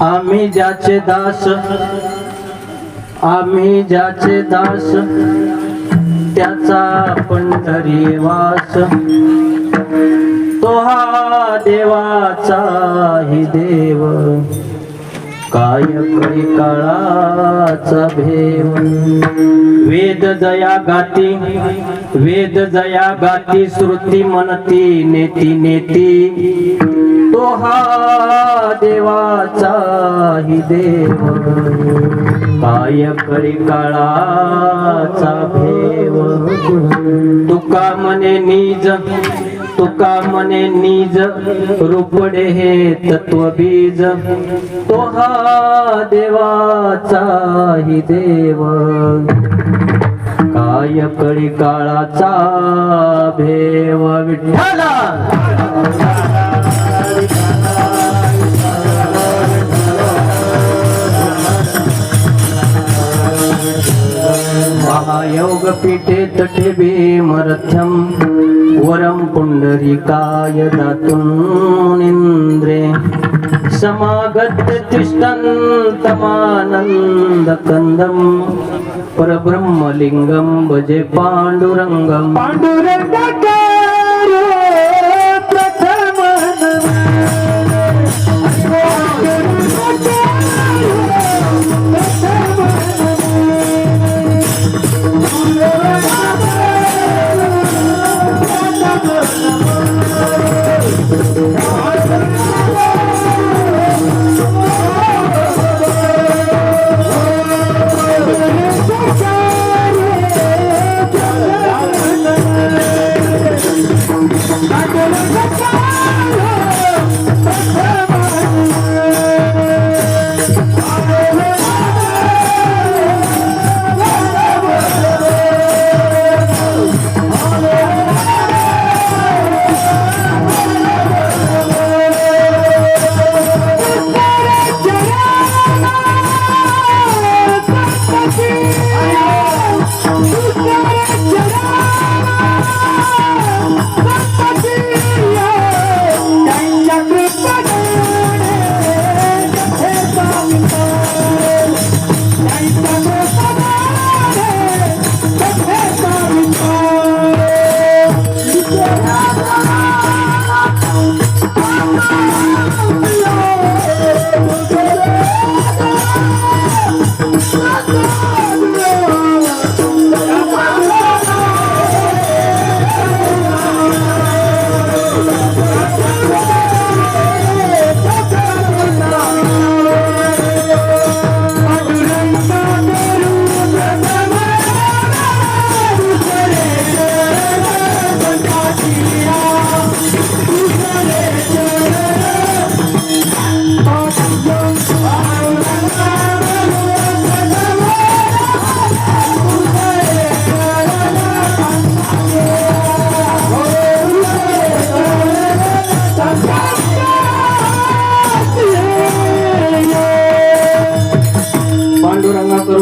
आम्ही ज्याचे दास आम्ही ज्याचे दास त्याचा पंढरी वास. तो हा देवाचा हि देव काय करी काळाचा भेव. वेद जया गाती वेद जया गाती श्रुती मनती नेती नेती. तो हा देवाचा हि देव. काय करी काळाचा भेव. तुका मने निज तुका मने निज रुपडे हे तत्वबीज तो हा देवाचा हि देव. काय कळी काळाचा भेव. विठ्ठला! महायोग पीठे तटे भीमरथ्यम वरम पुंडरीकाय दातुनिंद्रे समागत्य तिष्ठन्तमानन्दकन्दम् परब्रह्मलिङ्गं भजे पाण्डुरङ्गम्. पाण्डुरङ्ग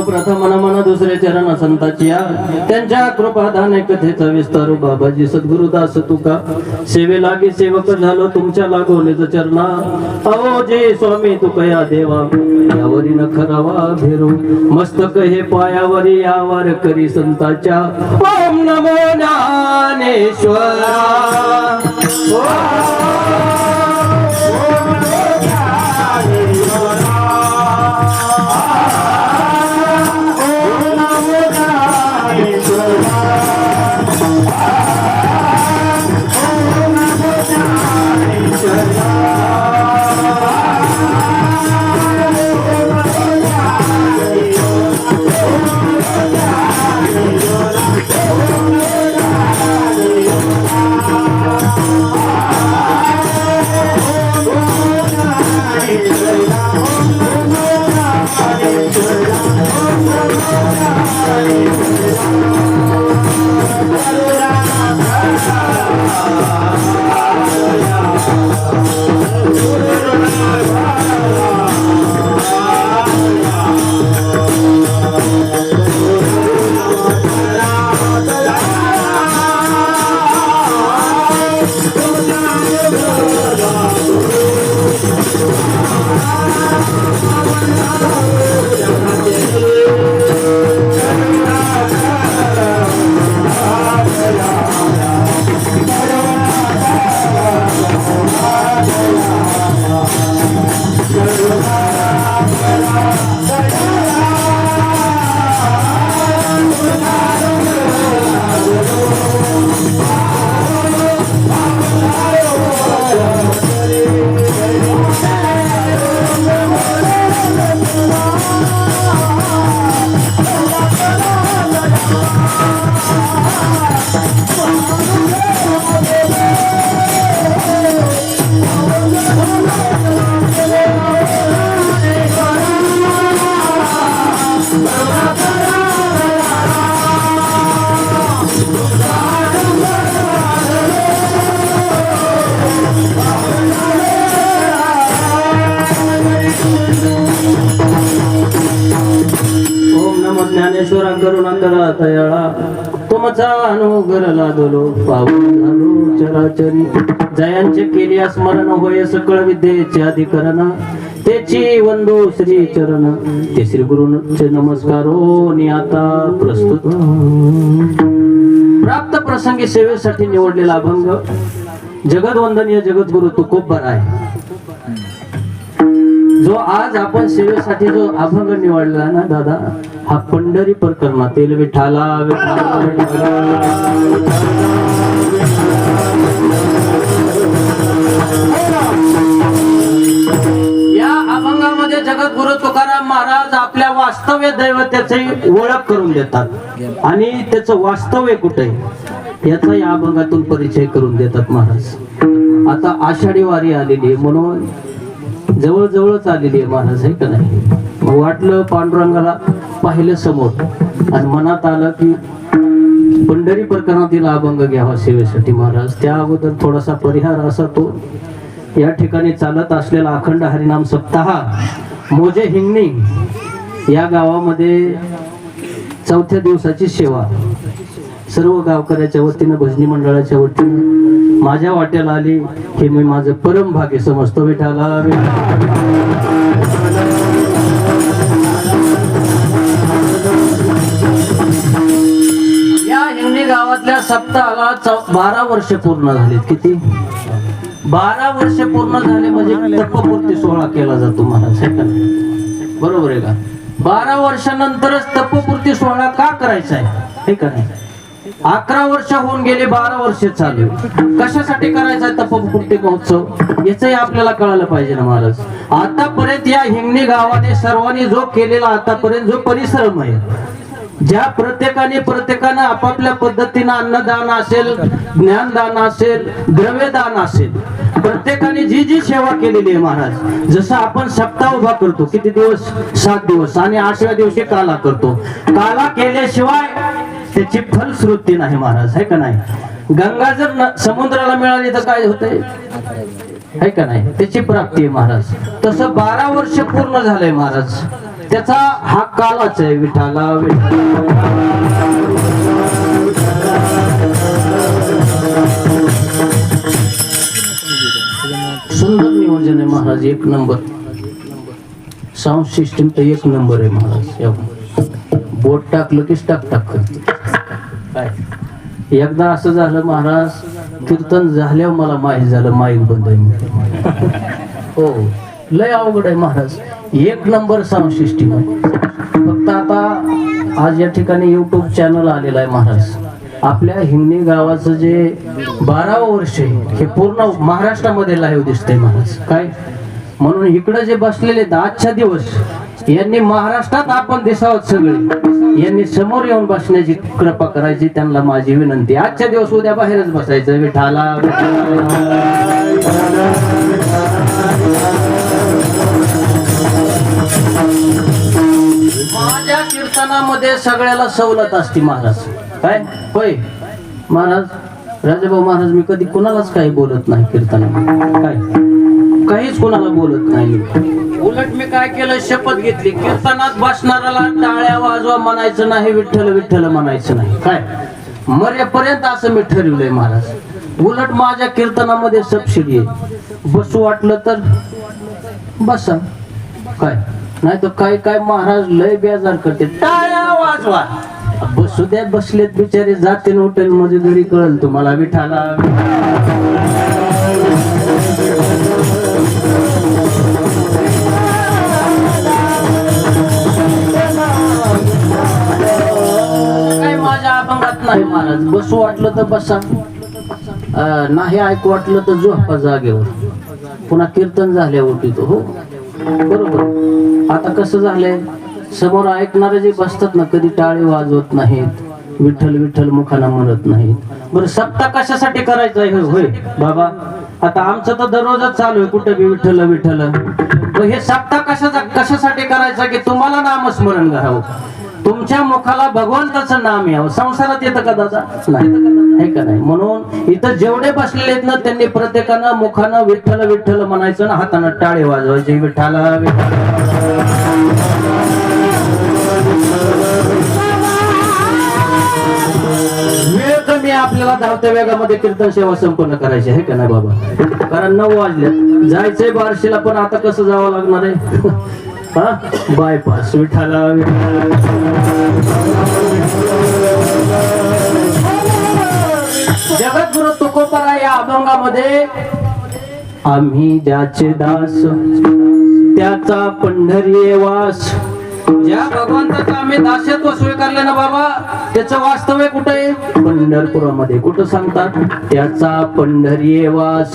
प्रथम मन दुसरे चरण संताची या त्यांच्या कृपादाने कथेचा विस्तार हो बाबाजी. सद्गुरुदास तुका सेवे लागे सेवक झालो तुमच्या लागवलेच चरणा. अहो जे स्वामी तुका या देवा यावरी न खरावा भेरू मस्तक हे पायावरी यावर करी संताच्या. ओम नमो ज्ञानेश्वरा. ओम ज्ञानेश्वरा तयाळा तुमचा अनुग्रह लादलो पावन झालो चराचरी. जयांचे केली स्मरण होय सकळ विद्येचे अधिकरण. त्याची वंदो श्री चरण. ते श्री गुरुचे नमस्कार हो, नि आता प्रस्तुत. प्राप्त प्रसंगी सेवेसाठी निवडलेला अभंग जगदवंदनीय जगद्गुरु तुकोबर आहे. जो आज आपण सेवेसाठी जो अभंग निवडला ना दादा हा पंढरी प्रकरणातील विठाला विठाला, या अभंगामध्ये जगद्गुरु तुकाराम महाराज आपल्या वास्तव्य दैवत्याची ओळख करून देतात. आणि त्याचं वास्तव्य कुठे? आहे याचा या अभंगातून परिचय करून देतात महाराज. आता आषाढी वारी आलेली आहे म्हणून जवळ जवळच आलेली आहे महाराज आहे का नाही? वाटलं पांडुरंगाला पाहिलं समोर आणि मनात आलं की पंढरी प्रकरणातील अभंग घ्यावा सेवेसाठी महाराज. त्या अगोदर थोडासा परिहार असा तो या ठिकाणी चालत असलेला अखंड हरिनाम सप्ताह मोजे हिंगणी या गावामध्ये चौथ्या दिवसाची सेवा. सर्व गावकऱ्याच्या वतीनं भजनी मंडळाच्या वतीनं माझ्या वाट्याला आली. हे मी माझं परम भाग्य समजतो विठाला या हिंगणी गावातल्या सप्ताहाला बारा वर्ष पूर्ण झालीत. किती? बारा वर्ष पूर्ण झाले म्हणजे तपपूर्ती सोहळा केला जातो महाराज का बरोबर आहे का? बारा वर्षानंतरच तपपूर्ती सोहळा का करायचा आहे? हे का नाही? अकरा वर्ष होऊन गेले बारा वर्ष चालू कशासाठी करायचा आहे महोत्सव याचही आपल्याला कळायला पाहिजे ना महाराज. आतापर्यंत या हिंगणी गावाने सर्वांनी जो केलेला आतापर्यंत जो परिश्रम आहे ज्या प्रत्येकाने प्रत्येकानं आपापल्या पद्धतीनं अन्नदान असेल ज्ञानदान असेल द्रव्यदान असेल प्रत्येकाने जी जी सेवा केलेली आहे महाराज जसं आपण सप्ताह उभा करतो किती दिवस? सात दिवस. आणि आठव्या दिवशी काला करतो. काला केल्याशिवाय त्याची फलश्रुती नाही महाराज आहे का नाही? गंगा जर न- समुद्राला मिळाली तर काय होतंय? आहे का नाही? त्याची प्राप्ती आहे महाराज. तसं बारा वर्ष पूर्ण झालंय महाराज. त्याचा हा कालाच आहे विठाला सुंदर नियोजन आहे महाराज एक नंबर. साऊंड सिस्टीम तर एक नंबर आहे महाराज. बोट टाकलं की टाक टाक करते. एकदा असं झालं महाराज कीर्तन झाल्यावर मला माहीत झालं माईक बंद हो, हो लय अवघड आहे महाराज. एक नंबर साऊंड सिस्टीम आहे. फक्त आता आज या ठिकाणी युट्यूब चॅनल आलेला आहे महाराज. आपल्या हिंगणी गावाचं जे बारावं वर्ष आहे हे पूर्ण महाराष्ट्रामध्ये लाईव्ह दिसतंय महाराज. काय? म्हणून इकडं जे बसलेले आजच्या दिवस यांनी महाराष्ट्रात आपण दिसावत सगळे. यांनी समोर येऊन बसण्याची कृपा करायची त्यांना माझी विनंती. आजच्या दिवस उद्या बाहेरच बसायचं. विठाला. माझ्या कीर्तनामध्ये सगळ्याला सवलत असते महाराज. काय? होय. महाराज राजाभाऊ महाराज मी कधी कुणालाच काही बोलत नाही कीर्तनामध्ये. काय? काहीच कोणाला बोलत नाही. उलट मी काय केलं? शपथ घेतली. कीर्तनात बसणाऱ्याला टाळ्या वाजवा म्हणायचं नाही विठ्ठल विठ्ठल म्हणायचं नाही. काय? मरेपर्यंत असं मी ठरवलंय महाराज. उलट माझ्या कीर्तनामध्ये सबसिडी आहे. बसू वाटलं तर बसा. काय? नाही तर काय काय महाराज लय बेजार करते. टाळ्या वाजवा. बसू द्या बसलेत बिचारे. जाते हॉटेल मध्ये घरी कळल तुम्हाला. विठाला. नाही महाराज बसू वाटलं तर बसा. नाही ऐकू वाटलं तर झोपा जागेवर. पुन्हा कीर्तन झाल्यावर तो हो? बरोबर. आता कसं झालंय? समोर ऐकणारे जे बसतात ना कधी टाळे वाजवत नाहीत विठ्ठल विठ्ठल मुखाना म्हणत नाहीत. बरं सप्ताह कशासाठी करायचा आहे? होय बाबा आता आमचं तर दररोजच चालू आहे कुठं बी विठ्ठल विठ्ठल. हे सप्ताह कशाचा कशासाठी करायचा की तुम्हाला नामस्मरण घ्यावं तुमच्या मुखाला भगवंताचं नाम यावं. संसारात येतं कदाचा नाही. का नाही? म्हणून इथं जेवढे बसलेले आहेत ना त्यांनी प्रत्येकानं मुखानं विठ्ठल विठ्ठल म्हणायचं ना हातानं टाळे वाजवायचे. विठ्ठल वेळ कमी आपल्याला धावत्या वेगामध्ये कीर्तन सेवा संपन्न करायची आहे. का नाही बाबा? कारण नऊ वाजले जायचंय बारशीला पण आता कसं जावं लागणार आहे? हा? बायपास विठाला जगद्गुरु तुकोपरा या अभंगामध्ये आम्ही ज्याचे दास त्याचा पंढरी वास ज्या भगवंताचं आम्ही दास्यत्व स्वीकारले ना बाबा त्याचं वास्तव्य कुठे आहे? पंढरपुरामध्ये. कुठं सांगतात? त्याचा पंढरी वास.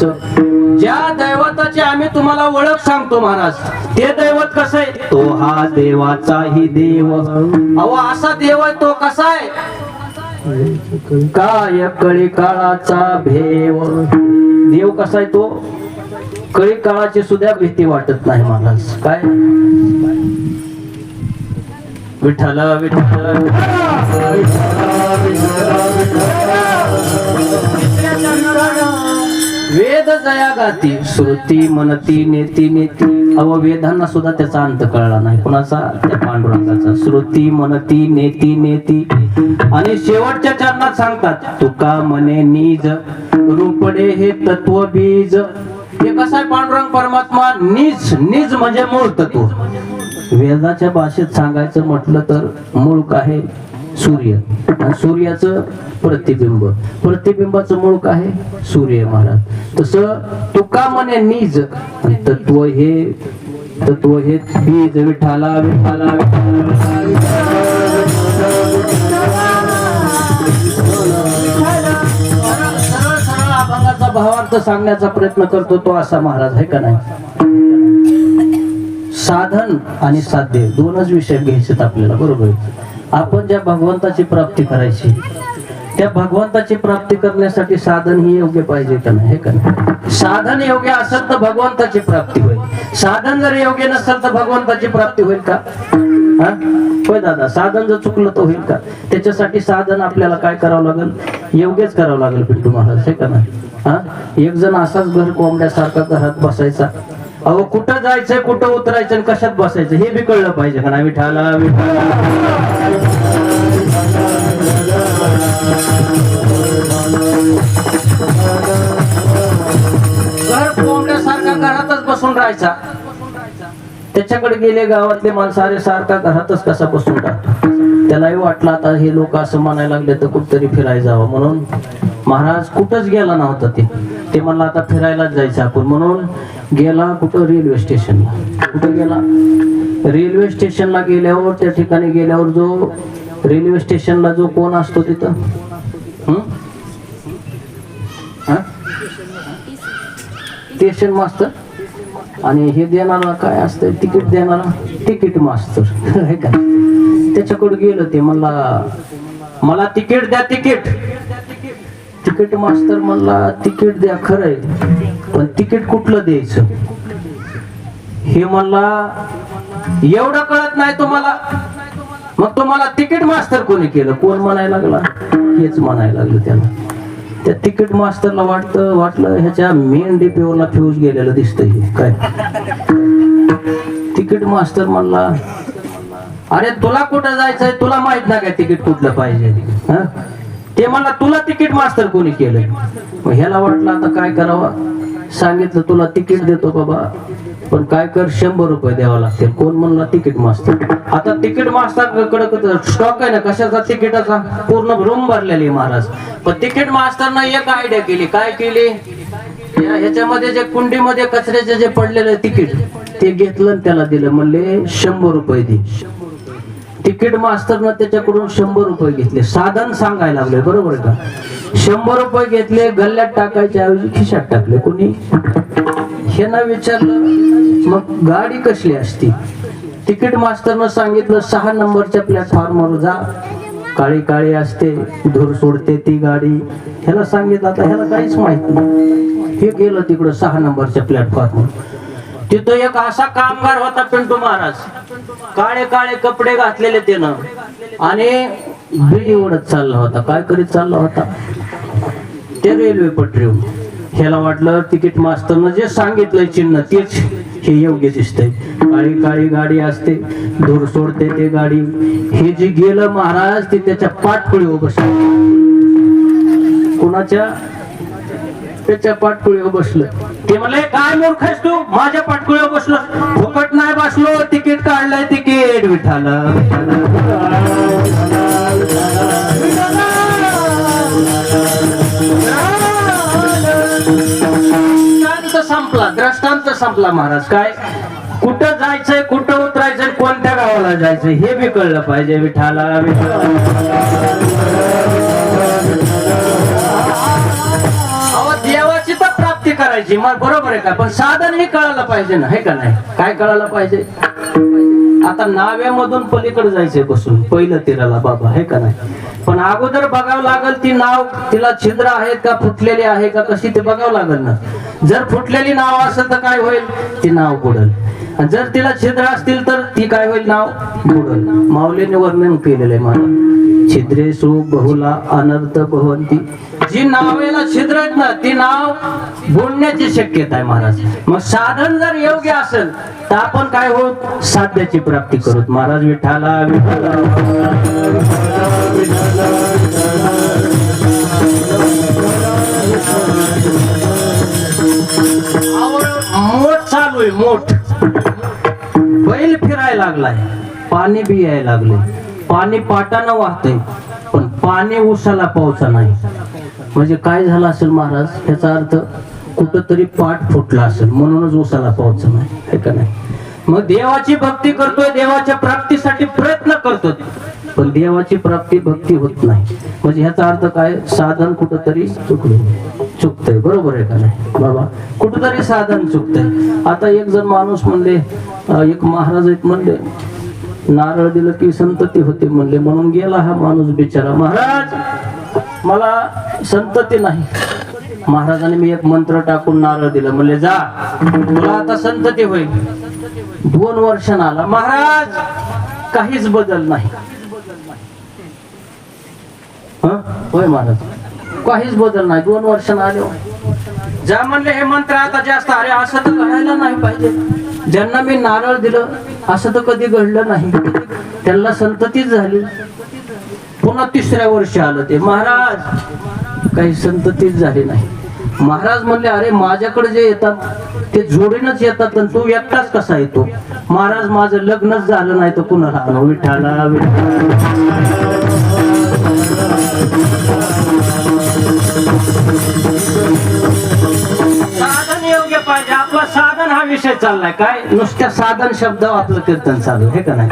ज्या दैवताची आम्ही तुम्हाला ओळख सांगतो महाराज ते दैवत कसं आहे? तो हा देवाचाही देव. अहो असा देव आहे तो कसा आहे? काय कळी काळाचा भेव. देव कसा आहे तो? कळी काळाची सुद्धा भीती वाटत नाही महाराज. काय? विठ्ठल विठ्ठल वेद जया गाती श्रुती मनती नेती नेती. अव वेदांना सुद्धा त्याचा अंत कळला नाही. कुणाचा? त्या पांडुरंगाचा. श्रुती मनती नेती नेती. आणि शेवटच्या चरणात सांगतात तुका मने निज रूपडे हे तत्व बीज. हे कसं आहे पांडुरंग परमात्मा? निज निज म्हणजे मूळ तत्व. वेदाच्या भाषेत सांगायचं म्हटलं तर मूळ आहे सूर्य आणि सूर्याचं प्रतिबिंब प्रतिबिंबाचं मूळ आहे सूर्य महाराज तसं तुका म्हणे निज तत्व हे तत्व हे बीज विठाला विठाला भावार्थ सांगण्याचा प्रयत्न करतो तो असा महाराज आहे का नाही साधन आणि साध्य दोनच विषय घ्यायचे आपल्याला बरोबर? आपण ज्या भगवंताची प्राप्ती करायची त्या भगवंताची प्राप्ती करण्यासाठी साधन ही योग्य पाहिजे का नाही हे का नाही? साधन योग्य असेल तर भगवंताची प्राप्ती होईल. साधन जर योग्य नसेल तर भगवंताची प्राप्ती होईल का? होय दादा साधन जर चुकलं तर होईल का? त्याच्यासाठी साधन आपल्याला काय करावं लागेल? योग्यच करावं लागेल पिंटू महाराज हे का नाही? हा? एक जण असाच घर कोंबड्यासारखा घरात बसायचा. अहो कुठं जायचंय कुठं उतरायचं आणि कशात बसायचं हे बी कळलं पाहिजे. म्हणा विठाला विठाला घर कोंबड्यासारखा घरातच बसून राहायचा. त्याच्याकडे गेले गावातले माणसं अरे सारखा घरातच कसा बसून टाकतो? त्यालाही वाटलं आता हे लोक असं म्हणायला लागले तर कुठतरी फिरायला जावं. म्हणून महाराज कुठंच गेला नव्हता ते. ते म्हणलं आता फिरायलाच जायचं आपण. म्हणून गेला कुठं? रेल्वे स्टेशनला. कुठं गेला? रेल्वे स्टेशनला गेल्यावर त्या ठिकाणी गेल्यावर जो रेल्वे स्टेशनला जो कोण असतो तिथं? हा? स्टेशन मास्तर? आणि हे देणारा काय असतं तिकीट देणारा तिकीट मास्तर. हे का त्याच्याकडे गेलं ते मला मला तिकीट द्या तिकीट. तिकीट मास्तर म्हणला तिकीट द्या खरंय. पण तिकीट कुठलं द्यायचं? हे म्हणला एवढं कळत नाही तुम्हाला. मग तुम्हाला तिकीट मास्तर कोणी केलं? कोण म्हणायला लागला? हेच म्हणायला लागलं त्याला. त्या तिकीट मास्टरला वाटतं वाटलं ह्याच्या मेन डीपीओला फ्यूज गेलेलं दिसतंय. काय? तिकीट मास्टर म्हणला अरे तुला कुठं जायचंय? तुला माहीत ना काय तिकीट कुठलं पाहिजे? ते म्हणला तुला तिकीट मास्तर कोणी केलंय? मग ह्याला वाटलं आता काय करावं? सांगितलं तुला तिकीट देतो बाबा. पण काय कर शंभर रुपये द्यावा लागतील. कोण म्हणला तिकीट मास्तर? आता तिकीट मास्तरकडे स्टॉक आहे ना कशाचा तिकिटाचा? पूर्ण रूम भरलेली आहे महाराज. पण तिकीट मास्टरनं एक आयडिया केली. काय केली? ह्याच्यामध्ये जे कुंडीमध्ये कचऱ्याचे जे पडलेलं तिकीट ते घेतलं त्याला दिलं. म्हणले शंभर रुपये दे. तिकीट मास्टरनं त्याच्याकडून शंभर रुपये घेतले. साधन सांगायला लागले. बरोबर का? शंभर रुपये घेतले गल्ल्यात टाकायच्या ऐवजी खिशात टाकले. कोणी? हे विचारलं मग गाडी कसली असती? तिकीट मास्टरनं सांगितलं सहा नंबरच्या प्लॅटफॉर्मवर जा. काळी काळी असते धूर सोडते ती गाडी. ह्याला सांगितलं आता ह्याला काहीच माहीत नाही. हे गेलं तिकडं सहा नंबरच्या प्लॅटफॉर्मवर तिथं एक असा कामगार होता पिंटू महाराज. काळे काळे कपडे घातलेले त्यानं. आणि बिडी ओढत चालला होता. काय करीत चालला होता? ते रेल्वे पटरीवर ह्याला वाटलं तिकीट मास्टरनं जे सांगितलंय चिन्ह तेच हे योग्य दिसतंय. काळी काळी गाडी असते धूर सोडते ते गाडी. हे जे गेलं महाराज ते त्याच्या पाठपुळीवर बसलं कुणाच्या? त्याच्या पाठपुळीवर बसलं. ते म्हणले काय मूर्ख आहेस तू? माझ्या पाठपुळीवर बसलो. फुकट नाही बसलो तिकीट काढलंय तिकीट. विठाला संपला. दृष्टांत संपला महाराज. काय? कुठं जायचंय कुठं उतरायचंय कोणत्या गावाला जायचंय हे बी कळलं पाहिजे. विठाला देवाची तर प्राप्ती करायची मग बरोबर आहे का? पण साधन हे कळायला पाहिजे ना हे का नाही? काय कळायला पाहिजे? आता नाव्यामधून पलीकडे जायचंय बसून पहिलं तिराला बाबा हे का नाही? पण अगोदर बघावं लागल ती नाव तिला छिद्र आहेत का फुटलेली आहे का कशी ते बघावं लागल ना? जर फुटलेली नाव असेल तर काय होईल ती नाव बुडल आणि जर तिला छिद्र असतील तर ती काय होईल नाव बुडल माऊलीने वर्णन केलेलं आहे मला छिद्रे सु बहुला अनर्थ भवंती जी नावेला छिद्र आहेत ना ती नाव बुडण्याची शक्यता आहे महाराज मग साधन जर योग्य असेल तर आपण काय होत साध्याची प्राप्ती करू महाराज विठाला विठाला मोठ मोठ बैल फिरायला लागलाय. पाणी बी यायला लागले पाणी पाटानं वाहतंय पण पाणी उसाला पावसा नाही. म्हणजे काय झालं असेल महाराज? त्याचा अर्थ कुठंतरी पाठ फुटला असेल म्हणूनच उसाला पावसा नाही हे का नाही? मग देवाची भक्ती करतोय देवाच्या प्राप्तीसाठी प्रयत्न करतो पण देवाची प्राप्ती भक्ती होत नाही. म्हणजे ह्याचा अर्थ काय? साधन कुठंतरी चुकलं. चुकतंय बरोबर आहे का नाही? बाबा कुठंतरी साधन चुकतंय. आता एक जण माणूस म्हणले एक महाराज आहेत म्हणले नारळ दिलं की संतती होते म्हणले म्हणून गेला हा माणूस बिचारा. महाराज मला संतती नाही. महाराजाने मी एक मंत्र टाकून नारळ दिलं. म्हणले जा तुला आता संतती होईल. दोन वर्षांना आला महाराज काहीच बदल नाही. होय महाराज. काहीच बदल नाही. दोन वर्ष आले. ज्या म्हणले हे मंत्र आता जास्त अरे असं तर घडायला नाही पाहिजे. ज्यांना मी नारळ दिलं असं तर कधी घडलं नाही. त्यांना संततीच झाली. पुन्हा तिसऱ्या वर्षी आलं ते. महाराज काही संततीच झाली नाही. महाराज म्हणले अरे माझ्याकडे जे येतात ते जोडीनच येतात आणि तू एकटाच कसा येतो? महाराज माझं लग्नच झालं नाही तर पुन्हा आणू? विठाला विठाला साधन योग्य पाहिजे. आपला साधन हा विषय चाललाय. काय? नुसत्या साधन शब्द आपलं कीर्तन चालू हे का नाही?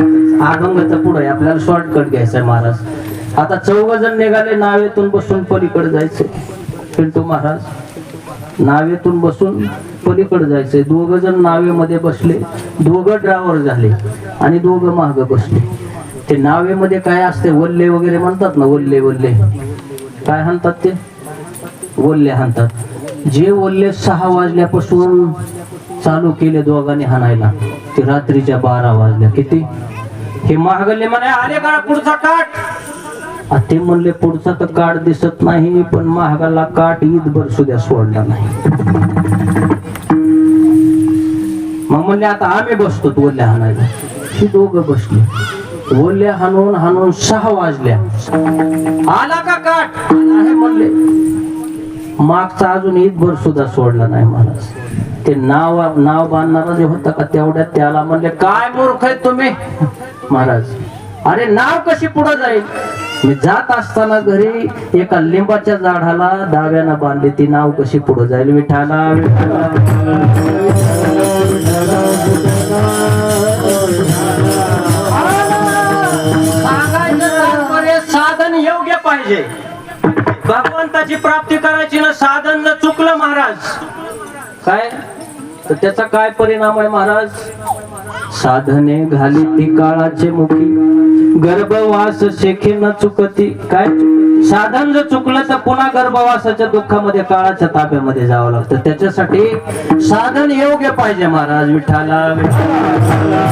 अभंगाचा पुढे आपल्याला शॉर्टकट घ्यायचंय महाराज. आता चौघ जण निघाले नावेतून बसून पलीकडे जायचे पिंटू महाराज नावेतून बसून पलीकडे जायचंय. दोघ जण नावेमध्ये बसले दोघं ड्रायव्हर झाले आणि दोघं माग बसले. ते नावेमध्ये काय असते? वल्ले वगैरे म्हणतात ना वल्ले वल्ले. काय म्हणतात ते? वल्ले हाणतात. जे वल्ले सहा वाजल्यापासून चालू केले दोघांनी हाणायला ते रात्रीच्या बारा वाजल्या. किती? हे महागल्ले म्हणे आले का पुढचा काठ ते म्हणले पुढचा तर काठ दिसत नाही पण महागाला काठ ईदभर सुद्धा सोडला नाही. मग म्हणले आता आम्ही बसतो ओल्या हाणायला. ही दोघं बसले. ओल्या हाणून हाणून सहा वाजल्या. आला का काठ म्हणले. मागचा अजून ईदभर सुद्धा सोडला नाही महाराज ते नाव नाव बांधणारा जे होता का तेवढ्यात त्याला म्हणले काय मूर्ख आहे तुम्ही? महाराज अरे नाव कशी पुढे जाईल? मी जात असताना घरी एका लिंबाच्या झाडाला दाव्यानं बांधली ती नाव कशी पुढे जाईल? विठाला सांगायचं साधन योग्य पाहिजे. भगवंताची प्राप्ती करायची ना साधन जर चुकलं महाराज. काय? तर त्याचा काय परिणाम आहे महाराज? साधने घाली ती काळाचे मुखी. गर्भवास शेखे न चुकती. काय? साधन जर चुकलं तर पुन्हा गर्भवासाच्या दुःखामध्ये काळाच्या ताब्यामध्ये जावं लागतं. त्याच्यासाठी साधन योग्य पाहिजे महाराज विठाला विठाला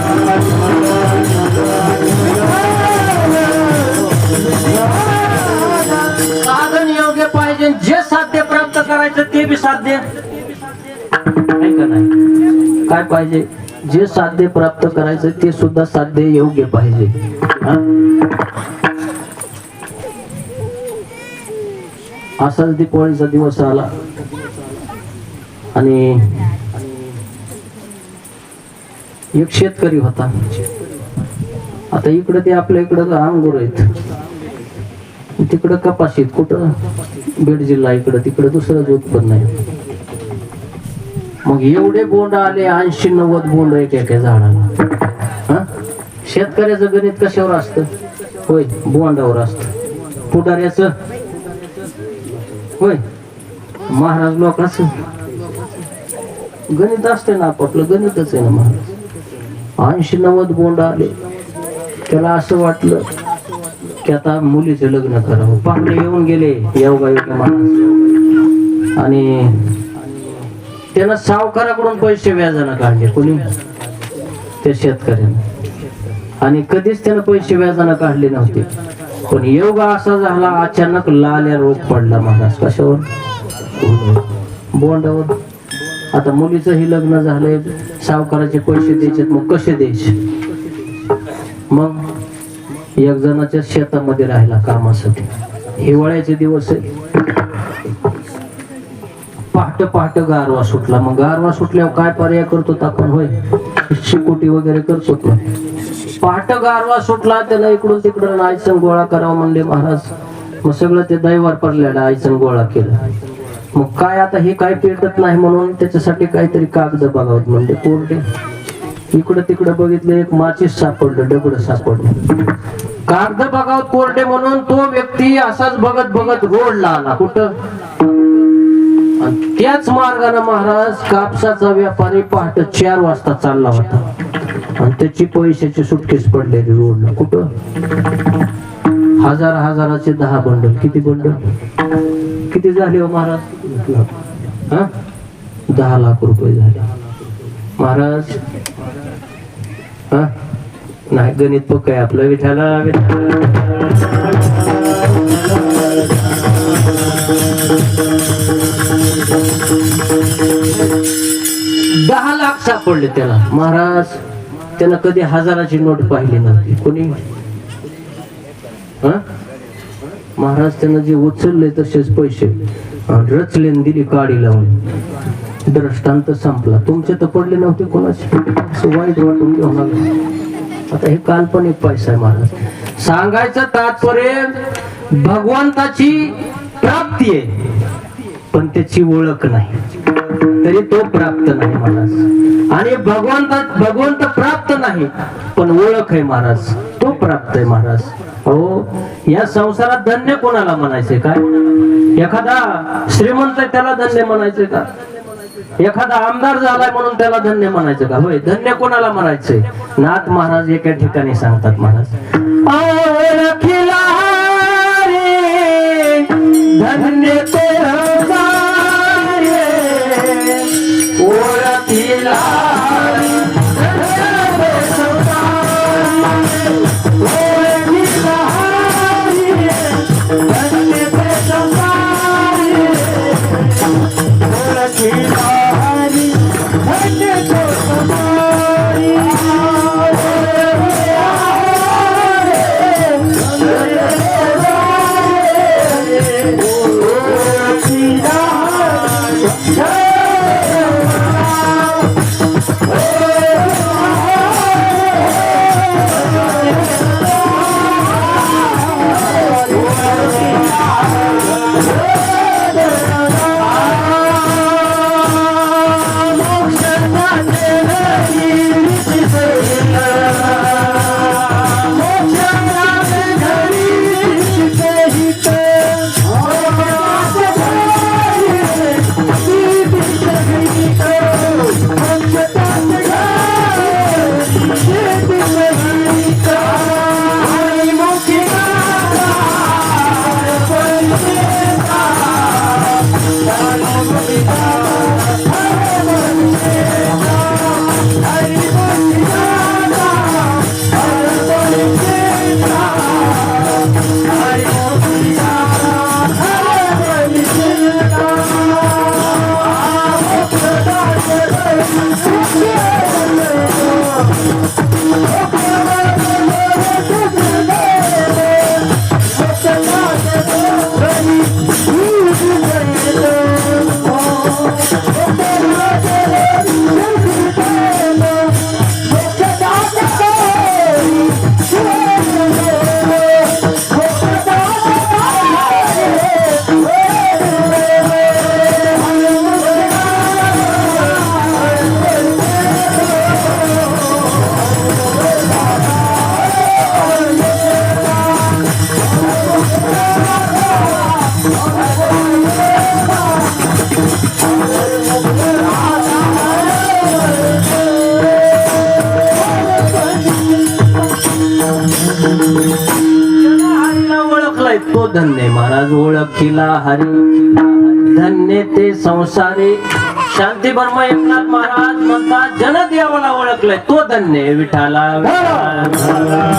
पाहिजे जे साध्य प्राप्त करायचं ते बी साध्य. काय पाहिजे? जे साध्य प्राप्त करायचं ते सुद्धा साध्य योग्य पाहिजे. असाच दीपावलीचा दिवस आला. आणि एक शेतकरी होता. आता इकडे ते आपल्या इकडं अंगूर आहेत. तिकडं कपाशीत कुठं? बीड जिल्हा इकडं तिकडं दुसरंच उत्पन्न आहे. मग एवढे बोंड आले ऐंशी नव्वद बोंड एक एका झाडाला. हा? शेतकऱ्याचं गणित कशावर असतं? होय बोंडावर असतं. पुढाऱ्याच? होय. महाराज लोकांचं. गणित असते ना आपलं गणितच आहे ना महाराज. ऐंशी नव्वद बोंड आले. त्याला असं वाटलं की आता मुलीचं लग्न करावं. पाहुणे येऊन गेले योगा योगा माणूस आणि त्यानं सावकाराकडून पैसे व्याजानं काढले. कोणी? त्या शेतकऱ्यानं. आणि कधीच त्यानं पैसे व्याजानं काढले नव्हते. पण योगा असा झाला अचानक लाल्या रोग पडला महाराज कशावर? बोंडावर. आता मुलीचं ही लग्न झालंय. सावकाराचे पैसे द्यायचे मग कसे द्यायचे? मग? एक जणाच्या शेतामध्ये राहिला कामासाठी. हिवाळ्याचे दिवस पहाट पहाट गारवा सुटला. मग गारवा सुटल्यावर काय पर्याय करतो आपण होय? शिकोटी वगैरे करतो तो. पहाट गारवा सुटला त्याला इकडून तिकडून आयसन गोळा करावा म्हणले महाराज. मग सगळं ते दैवार पडलेलं आयसन गोळा केलं. मग काय आता हे काय पेटत नाही म्हणून त्याच्यासाठी काहीतरी कागद बघावत म्हणले कोरडे. इकडं तिकडं बघितलं एक माचीस सापडलं दगड सापडलं. कागद बघावत कोरडे म्हणून तो व्यक्ती असाच बघत बघत रोडला आला. कुठं? त्याच मार्गाने महाराज कापसाचा व्यापारी पहाट चार वाजता चालला होता. आणि त्याची पैशाची सुटकेस पडलेली रोडला. कुठं? हजार हजाराचे दहा बंडल. किती बंडल? किती झाले हो महाराज? हा? दहा लाख रुपये झाले. महाराज हा? नाही गणित पक्क आहे आपलं. विठाला दहा लाख सापडले त्याला. महाराज त्यानं कधी हजाराची नोट पाहिली नव्हती. कोणी? हा? महाराज त्यानं जे उचलले तसेच पैसे. अं, रचले दिली काडी लावून. दृष्टांत संपला. तुमचे तर पडले नव्हते कोणाचे? असं वाईट वाटून घेऊ नका आता हे काल्पनिक पैसा आहे महाराज सांगायचं तात्पर्य भगवंताची प्राप्ती आहे पण त्याची ओळख नाही. तरी तो प्राप्त नाही महाराज. आणि भगवंत भगवंत प्राप्त नाही पण ओळख आहे महाराज. तो प्राप्त आहे महाराज. हो या संसारात धन्य कोणाला म्हणायचे काय? एखादा श्रीमंत त्याला धन्य म्हणायचे का? एखादा आमदार झालाय म्हणून त्याला धन्य म्हणायचं का? होय धन्य कोणाला म्हणायचंय? नाथ महाराज एका ठिकाणी सांगतात महाराज रे, धन्य ते रे, ओळखीला ते संसारी. शांती बर्मा एकनाथ महाराज म्हणतात जनदेवाला ओळखलंय तो धन्य विठाला विठाला